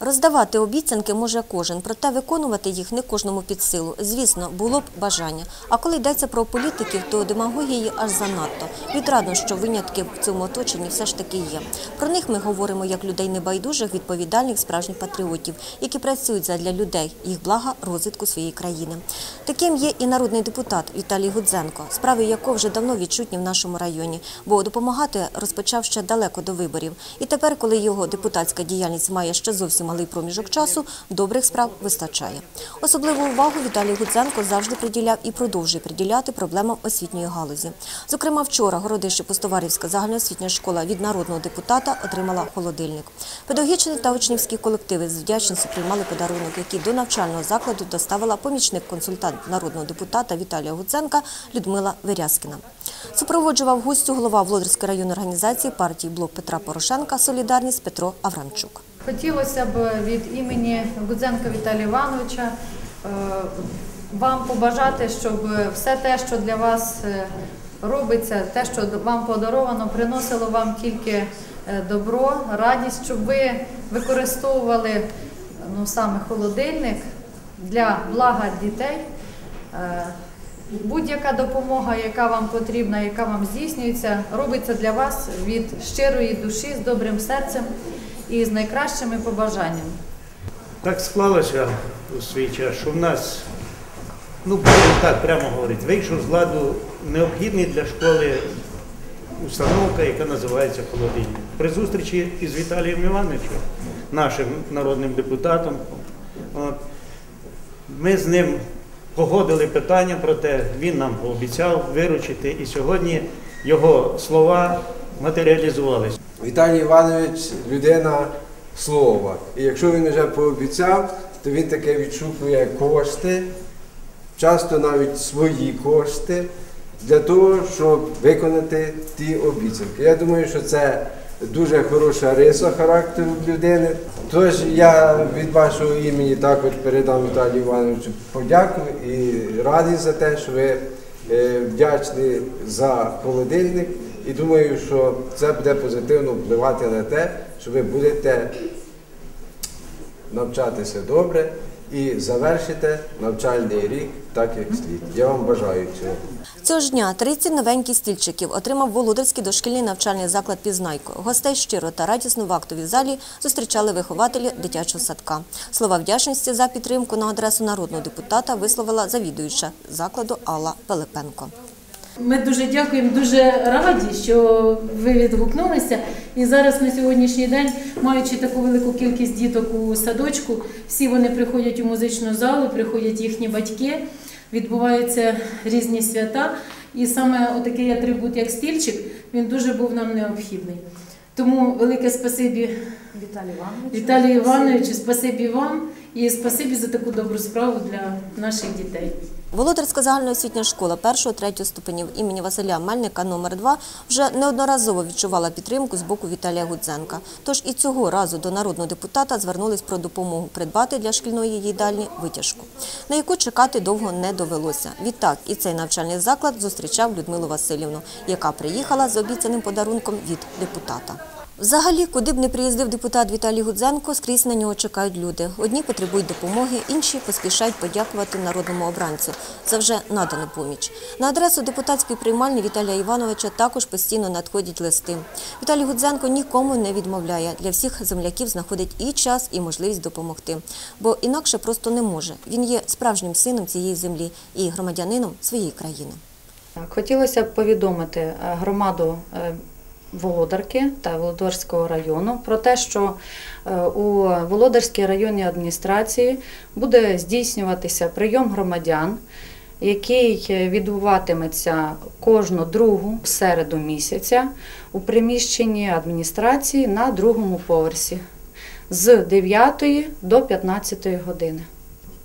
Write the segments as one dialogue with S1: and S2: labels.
S1: Роздавати обіцянки може кожен, проте виконувати їх не кожному під силу. Звісно, було б бажання. А коли йдеться про політиків, то демагогії аж занадто. Відрадно, що винятки в цьому оточенні все ж таки є. Про них ми говоримо як людей небайдужих, відповідальних, справжніх патріотів, які працюють задля людей, їх блага, розвитку своєї країни. Таким є і народний депутат Віталій Гудзенко, справи якого вже давно відчутні в нашому районі, бо допомагати розпочав ще далеко до виборів. І тепер, коли його депутатська діяльність має ще зовсім малий проміжок часу, добрих справ вистачає. Особливу увагу Віталій Гудзенко завжди приділяв і продовжує приділяти проблемам освітньої галузі. Зокрема, вчора Городище Постоварівська загальноосвітня школа від народного депутата отримала холодильник. Педагогічні та учнівські колективи з вдячністю приймали подарунок, який до навчального закладу доставила помічник-консультант народного депутата Віталія Гудзенка Людмила Верязкіна. Супроводжував гостю голова Володарської районної організації партії Блок Петра Порошенка Солідарність Петро Аврамчук.
S2: Хотілося б від імені Гудзенка Віталія Івановича е, вам побажати, щоб все те, що для вас е, робиться, те, що вам подаровано, приносило вам тільки е, добро, радість, щоб ви використовували ну, саме холодильник для блага дітей. Будь-яка допомога, яка вам потрібна, яка вам здійснюється, робиться для вас від щирої душі, з добрим серцем і з найкращими побажаннями.
S3: Так склалося у свій час, що в нас, ну будемо так прямо говорити, вийшов з ладу необхідний для школи установка, яка називається холодильник. При зустрічі із Віталієм Івановичем, нашим народним депутатом, от, ми з ним погодили питання про те, він нам пообіцяв виручити, і сьогодні його слова матеріалізувалися.
S4: Віталій Іванович людина слова. І якщо він вже пообіцяв, то він таке відшукує кошти, часто навіть свої кошти, для того, щоб виконати ті обіцянки. Я думаю, що це дуже хороша риса характеру людини. Тож я від вашого імені також передам Віталію Івановичу подяку і радий за те, що ви е, вдячні за холодильник. І думаю, що це буде позитивно впливати на те, що ви будете навчатися добре і завершите навчальний рік так, як слід. Я вам бажаю цього.
S1: Цього ж дня 30 новеньких стільчиків отримав Володарський дошкільний навчальний заклад «Пізнайко». Гостей щиро та радісно в актовій залі зустрічали вихователі дитячого садка. Слова вдячності за підтримку на адресу народного депутата висловила завідуюча закладу Алла Пилипенко.
S5: Ми дуже дякуємо, дуже раді, що ви відгукнулися. І зараз на сьогоднішній день, маючи таку велику кількість діток у садочку, всі вони приходять у музичну залу, приходять їхні батьки, відбуваються різні свята. І саме отакий атрибут, як стільчик, він дуже був нам необхідний. Тому велике спасибі. Віталію Івановичу, спасибі вам і спасибі за таку добру справу для наших дітей.
S1: Володарська загальноосвітня школа 1-3 ступенів імені Василя Мельника номер 2 вже неодноразово відчувала підтримку з боку Віталія Гудзенка. Тож і цього разу до народного депутата звернулись про допомогу придбати для шкільної їдальні витяжку, на яку чекати довго не довелося. Відтак і цей навчальний заклад зустрічав Людмилу Васильівну, яка приїхала з обіцяним подарунком від депутата. Взагалі, куди б не приїздив депутат Віталій Гудзенко, скрізь на нього чекають люди. Одні потребують допомоги, інші поспішають подякувати народному обранцю за вже надану поміч. На адресу депутатської приймальні Віталія Івановича також постійно надходять листи. Віталій Гудзенко нікому не відмовляє. Для всіх земляків знаходить і час, і можливість допомогти. Бо інакше просто не може. Він є справжнім сином цієї землі і громадянином своєї країни.
S2: Хотілося б повідомити е, громаду е, Володарки та Володарського району про те, що е, у Володарській районній адміністрації буде здійснюватися прийом громадян, який відбуватиметься кожну другу середу місяця у приміщенні адміністрації на другому поверсі з 9 до 15 години.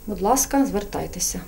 S2: Будь ласка, звертайтеся.